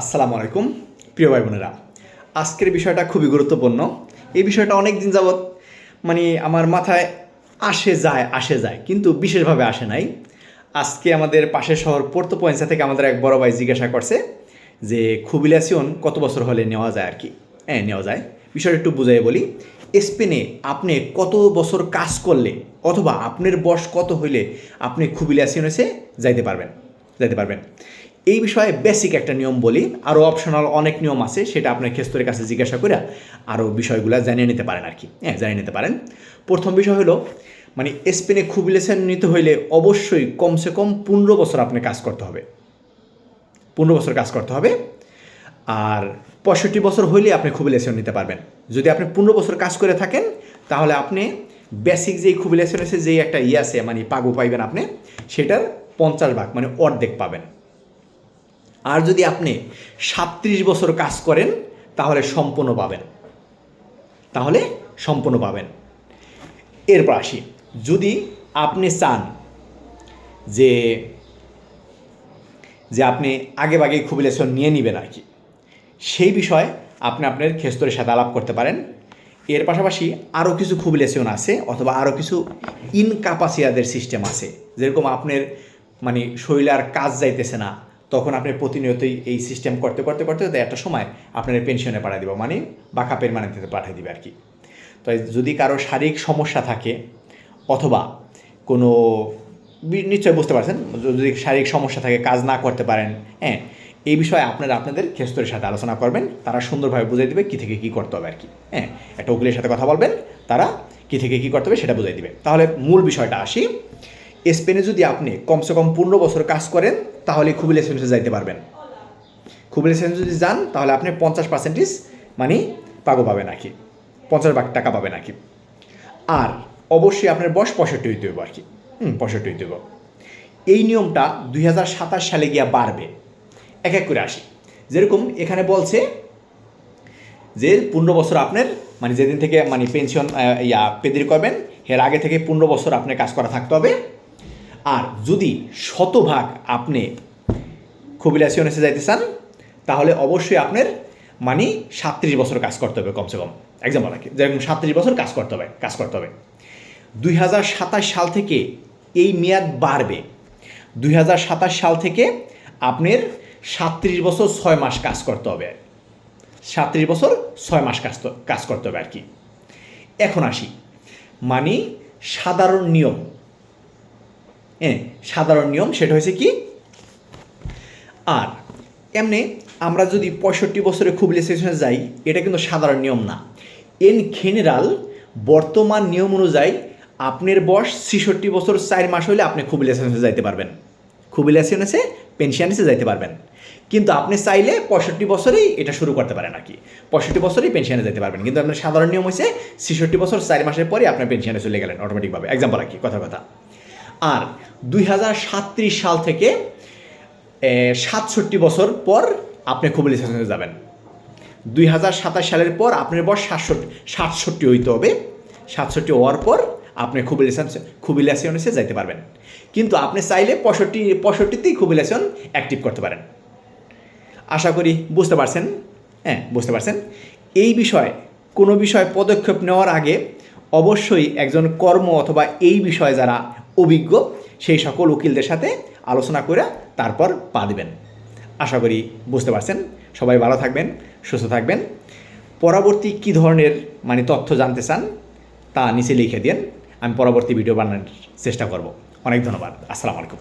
আসসালামু আলাইকুম, প্রিয় ভাই বোনেরা আজকের বিষয়টা খুবই গুরুত্বপূর্ণ। এই বিষয়টা অনেক দিন যাবৎ মানে আমার মাথায় আসে যায় আসে যায়, কিন্তু বিশেষভাবে আসে নাই। আজকে আমাদের পাশের শহর পোর্তো পয়েন্সা থেকে আমাদের এক বড় ভাই জিজ্ঞাসা করছে যে খুবিলাসিয়ন কত বছর হলে নেওয়া যায় আর কি? হ্যাঁ নেওয়া যায়। বিষয়টা একটু বুঝাই বলি। স্পেনে আপনি কত বছর কাজ করলে অথবা আপনার বয়স কত হইলে আপনি খুবিলাসিয়ন এসে যাইতে পারবেন যাইতে পারবেন? এই বিষয়ে বেসিক একটা নিয়ম বলি। আরও অপশনাল অনেক নিয়ম আছে, সেটা আপনার খেস্তরের কাছে জিজ্ঞাসা করে আরও বিষয়গুলো জানিয়ে নিতে পারেন আর কি হ্যাঁ জানিয়ে নিতে পারেন। প্রথম বিষয় হলো মানে স্পেনে খুবিলাসিয়ন নিতে হইলে অবশ্যই কমসে কম পনেরো বছর আপনি কাজ করতে হবে। পনেরো বছর কাজ করতে হবে। আর পঁয়ষট্টি বছর হইলে আপনি খুবিলাসিয়ন নিতে পারবেন। যদি আপনি পনেরো বছর কাজ করে থাকেন, তাহলে আপনি বেসিক যেই খুবিলাসিয়ন আছে যেই একটা ইয়ে আছে মানে পাগু পাইবেন আপনি, সেটার পঞ্চাশ ভাগ মানে অর্ধেক পাবেন। আর যদি আপনি সাত্রিশ বছর কাজ করেন, তাহলে সম্পূর্ণ পাবেন। তাহলে সম্পূর্ণ পাবেন। এরপর আসি। যদি আপনি চান যে যে আপনি আগে বাগে খুবিলাসন নিয়ে নেবেন আর কি, সেই বিষয়ে আপনি আপনার খেস্তরের সাথে আলাপ করতে পারেন। এর পাশাপাশি আরও কিছু খুবিলাসিয়ন আছে, অথবা আরও কিছু ইনকাপাসিয়াদের সিস্টেম আছে। যেরকম আপনার মানে শরীরে আর কাজ যাইতেছে না তখন আপনি প্রতিনিয়তই এই সিস্টেম করতে করতে করতে একটা সময় আপনার পেনশনে পাঠিয়ে দিব মানে বাঁকা পেরমানেন্টে পাঠিয়ে দিবে আর কি তো যদি কারও শারীরিক সমস্যা থাকে অথবা কোনো বি- নিশ্চয় বুঝতে পারছেন যদি শারীরিক সমস্যা থাকে, কাজ না করতে পারেন হ্যাঁ এই বিষয়ে আপনারা আপনাদের খেস্তরের সাথে আলোচনা করবেন, তারা সুন্দরভাবে বুঝিয়ে দেবে কী থেকে কী করতে হবে আর কি হ্যাঁ। একটা উকিলের সাথে কথা বলবেন, তারা কী থেকে কী করতে হবে সেটা বুঝিয়ে দেবে। তাহলে মূল বিষয়টা আসি। স্পেনে যদি আপনি কমসে কম পনেরো বছর কাজ করেন তাহলে খুবই লাইসেন্সে যাইতে পারবেন। খুবই লাইসেন্স যদি যান, তাহলে আপনি পঞ্চাশ পার্সেন্টেজ মানে পাগো পাবেন আর কি। পঞ্চাশ ভাগ টাকা পাবেন আর কি। আর অবশ্যই আপনার বয়স পঁয়ষট্টি হইতে হইব আর কি। হুম, পঁয়ষট্টি হইতে হইব। এই নিয়মটা দুই হাজার সাতাশ সালে গিয়া বাড়বে। এক এক করে আসি। যেরকম এখানে বলছে যে পনেরো বছর আপনার মানে যেদিন থেকে মানে পেনশন ইয়া, পেদির করবেন, এর আগে থেকে পনেরো বছর আপনার কাজ করা থাকতে হবে। আর যদি শতভাগ আপনি খুবিলাসিয়ন এসে যাইতে চান, তাহলে অবশ্যই আপনার মানে সাতত্রিশ বছর কাজ করতে হবে কমসে কম। এক্সাম্পল কি যেরকম সাতত্রিশ বছর কাজ করতে হবে, কাজ করতে হবে। দুই হাজার সাতাশ সাল থেকে এই মেয়াদ বাড়বে। দুই হাজার সাতাশ সাল থেকে আপনার সাতত্রিশ বছর ছয় মাস কাজ করতে হবে। সাতত্রিশ বছর ছয় মাস কাজ কাজ করতে হবে আর কি। এখন আসি। মানে সাধারণ নিয়ম সাধারণ নিয়ম, সেটা হয়েছে কি? আর, এমনি আমরা যদি পঁয়ষট্টি বছরে খুব সেশনে যাই, এটা কিন্তু সাধারণ নিয়ম না। ইন জেনারেল বর্তমান নিয়ম অনুযায়ী আপনার বয়স ছেষট্টি বছর চার মাস হলে আপনি খুব সেশনে যাইতে পারবেন। খুব সেশনে পেনশানিসে যাইতে পারবেন। কিন্তু আপনি চাইলে পঁয়ষট্টি বছরেই এটা শুরু করতে পারেন আর কি। পঁয়ষট্টি বছরেই পেনশনে যেতে পারবেন। কিন্তু আপনার সাধারণ নিয়ম হয়েছে ছেষট্টি বছর চার মাসের পরে আপনার পেনশনে চলে গেলেন অটোমেটিকভাবে এক্সাম্পল আর কি, কথা কথা। আর দুই সাল থেকে সাতষট্টি বছর পর আপনি খুবলি সেশনে যাবেন। দুই হাজার সাতাশ সালের পর আপনার বয়স সাতষট্টি সাতষট্টি হইতে হবে। সাতষট্টি হওয়ার পর আপনি খুবিলাসন খুবিলাসিয়ন এসে যাইতে পারবেন। কিন্তু আপনি চাইলে পঁয়ষট্টি, পঁয়ষট্টিতেই খুবিলাসন অ্যাক্টিভ করতে পারেন। আশা করি বুঝতে পারছেন? হ্যাঁ বুঝতে পারছেন? এই বিষয়ে, কোনো বিষয়ে পদক্ষেপ নেওয়ার আগে অবশ্যই একজন কর্ম অথবা এই বিষয়ে যারা অভিজ্ঞ, সেই সকল উকিলদের সাথে আলোচনা করে তারপর পা দেবেন। আশা করি বুঝতে পারছেন। সবাই ভালো থাকবেন, সুস্থ থাকবেন। পরবর্তী কি ধরনের মানে তথ্য জানতে চান, তা নিচে লিখে দিন আমি পরবর্তী ভিডিও বানানোর চেষ্টা করব। অনেক ধন্যবাদ। আসসালামু আলাইকুম।